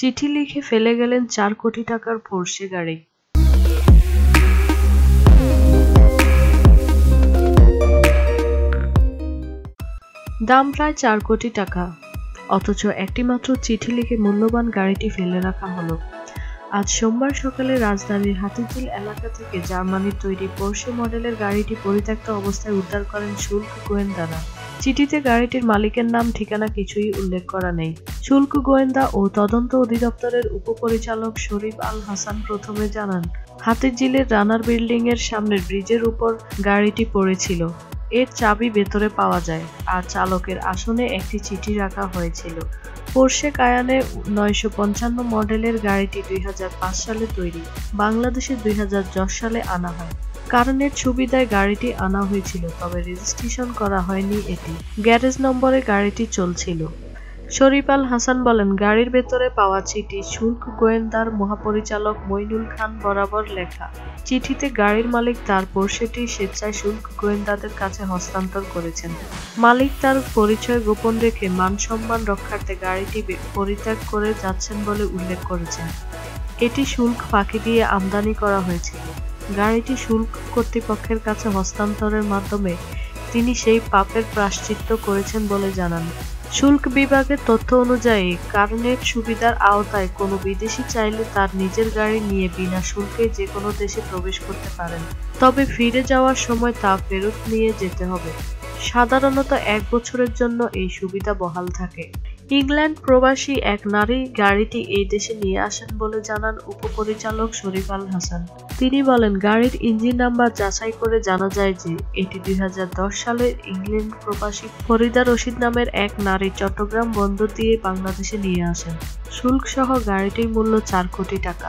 চিঠি লিখে ফেলে গেলেন চার কোটি টাকার পোরশে গাড়ি। দাম প্রায় চার কোটি টাকা। অথচ একটিমাত্র চিঠি লিখে মূল্যবান গাড়িটি ফেলে রাখা হলো। আজ সোমবার সকালে রাজধানীর হাতিঝিল এলাকা থেকে জার্মানির তৈরি পোর্শে মডেলের গাড়িটি পরিত্যক্ত অবস্থায় উদ্ধার করেন শুল্ক গোয়েন্দারা। চিঠিতে গাড়িটির মালিকের নাম, ঠিকানা কিছুই উল্লেখ করা নেই। শুল্ক গোয়েন্দা ও তদন্ত অধিদপ্তরের উপপরিচালক শরীফ আল হাসান প্রথমে জানান হাতিঝিলের রানার বিল্ডিং এর সামনের ব্রিজের উপর গাড়িটি পড়েছিল। এর চাবি ভেতরে পাওয়া যায় আর চালকের আসনে একটি চিঠি রাখা হয়েছিল। পোর্শে কায়ানে নয়শো পঞ্চান্ন মডেলের গাড়িটি দুই হাজার পাঁচ সালে তৈরি। বাংলাদেশে দুই হাজার দশ সালে আনা হয়। কারণের সুবিধায় গাড়িটি আনা হয়েছিল, তবে রেজিস্ট্রেশন করা হয়নি এটি। গ্যারেজ নম্বরে গাড়িটি চলছিল। শরীফ আল হাসান বলেন, গাড়ির ভেতরে পাওয়া চিঠি শুল্ক গোয়েন্দার মহাপরিচালক মইনুল খান বরাবর লেখা। চিঠিতে গাড়ির মালিক তার পোর্শেটি স্বেচ্ছায় শুল্ক গোয়েন্দাদের কাছে হস্তান্তর করেছেন। মালিক তার পরিচয় গোপন রেখে মান সম্মান রক্ষার্থে গাড়িটি পরিত্যাগ করে যাচ্ছেন বলে উল্লেখ করেছেন। এটি শুল্ক ফাঁকি দিয়ে আমদানি করা হয়েছিল। গাড়িটি শুল্ক কর্তৃপক্ষের কাছে হস্তান্তরের মাধ্যমে তিনি সেই পাপের প্রাশ্চিত্য করেছেন বলে জানান। শুল্ক বিভাগের তথ্য অনুযায়ী, কারণের সুবিধার আওতায় কোনো বিদেশি চাইলে তার নিজের গাড়ি নিয়ে বিনা শুল্কে যে কোনো দেশে প্রবেশ করতে পারেন। তবে ফিরে যাওয়ার সময় তা ফেরত নিয়ে যেতে হবে। সাধারণত এক বছরের জন্য এই সুবিধা বহাল থাকে। ইংল্যান্ড প্রবাসী এক নারী গাড়িটি এই দেশে নিয়ে আসেন বলে জানান উপপরিচালক শরীফ আল হাসান। তিনি বলেন, গাড়ির ইঞ্জিন নাম্বার যাচাই করে জানা যায় যে এটি দুই সালের ইংল্যান্ড প্রবাসী ফরিদা রশিদ নামের এক নারী চট্টগ্রাম বন্দর দিয়ে বাংলাদেশে নিয়ে আসেন। শুল্ক সহ গাড়িটির মূল্য চার কোটি টাকা।